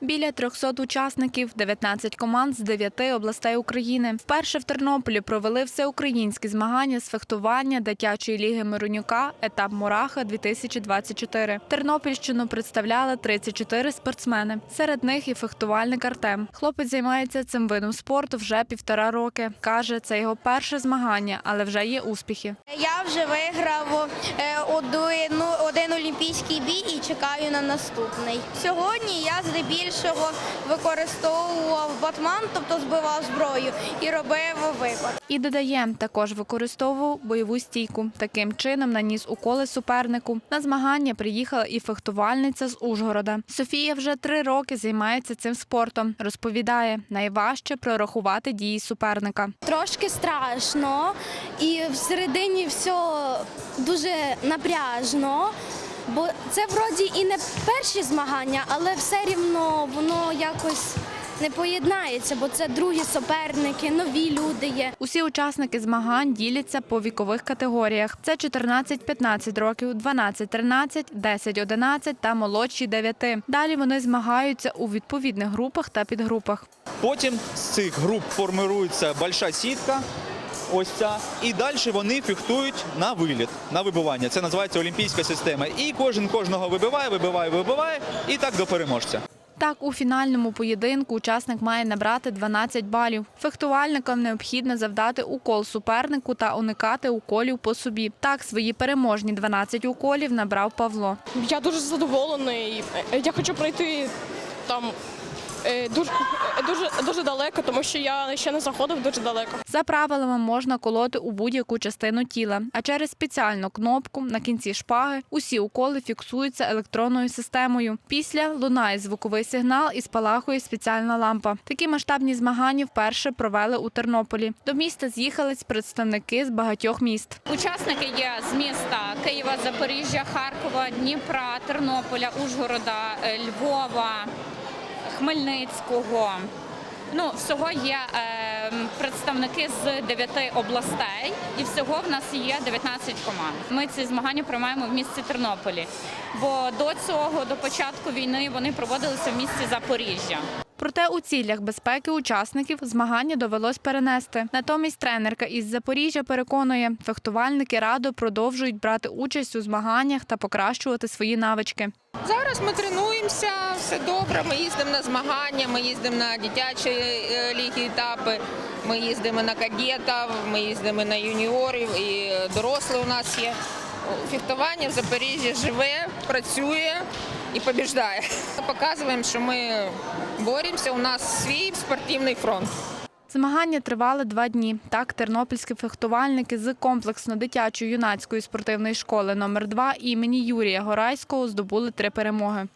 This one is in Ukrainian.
Біля 300 учасників, 19 команд з 9 областей України. Вперше в Тернополі провели всеукраїнські змагання з фехтування дитячої ліги Миронюка етап Мураха 2024. Тернопільщину представляли 34 спортсмени. Серед них і фехтувальник Артем. Хлопець займається цим видом спорту вже півтора роки. Каже, це його перше змагання, але вже є успіхи. Я вже виграв е, один, олімпійський бій і чекаю на наступний. Сьогодні я здебільшого використовував батман, тобто збивав зброю і робив випад. І додає, також використовував бойову стійку. Таким чином наніс уколи супернику. На змагання приїхала і фехтувальниця з Ужгорода. Софія вже три роки займається цим спортом. Розповідає, найважче прорахувати дії суперника. Трошки страшно, і всередині все дуже напряжно. Бо це вроді і не перші змагання, але все рівно воно якось не поєднається, бо це другі суперники, нові люди є. Усі учасники змагань діляться по вікових категоріях: це 14-15 років, 12-13, 10-11 та молодші 9. Далі вони змагаються у відповідних групах та підгрупах. Потім з цих груп формирується большая сітка. Ось ця. І далі вони фехтують на виліт, на вибивання. Це називається олімпійська система. І кожен кожного вибиває, вибиває, вибиває, і так до переможця. Так, у фінальному поєдинку учасник має набрати 12 балів. Фехтувальникам необхідно завдати укол супернику та уникати уколів по собі. Так, свої переможні 12 уколів набрав Павло. Я дуже задоволений. Я хочу пройти там дуже, е, дуже, дуже далеко, тому що я ще не заходив дуже далеко. За правилами можна колоти у будь-яку частину тіла, а через спеціальну кнопку на кінці шпаги усі уколи фіксуються електронною системою. Після лунає звуковий сигнал і спалахує спеціальна лампа. Такі масштабні змагання вперше провели у Тернополі. До міста з'їхались представники з багатьох міст. Учасники є з міста Києва, Запоріжжя, Харкова, Дніпра, Тернополя, Ужгорода, е, Львова, Хмельницького. Ну, всього є е, представники з 9 областей, і всього в нас є 19 команд. Ми ці змагання приймаємо в місті Тернополі. Бо до цього, до початку війни, вони проводилися в місті Запоріжжя. Проте у цілях безпеки учасників змагання довелось перенести. Натомість тренерка із Запоріжжя переконує, фехтувальники радо продовжують брати участь у змаганнях та покращувати свої навички. Зараз ми тренуємося, все добре. Ми їздимо на змагання, ми їздимо на дитячі е, ліги етапи, ми їздимо на кадетів, ми їздимо на юніорів і дорослі у нас є. Фехтування в Запоріжжі живе, працює і побіждає. Показуємо, що ми боремося, у нас свій спортивний фронт. Змагання тривали два дні. Так, тернопільські фехтувальники з комплексно-дитячої юнацької спортивної школи номер 2 імені Юрія Горайського здобули три перемоги.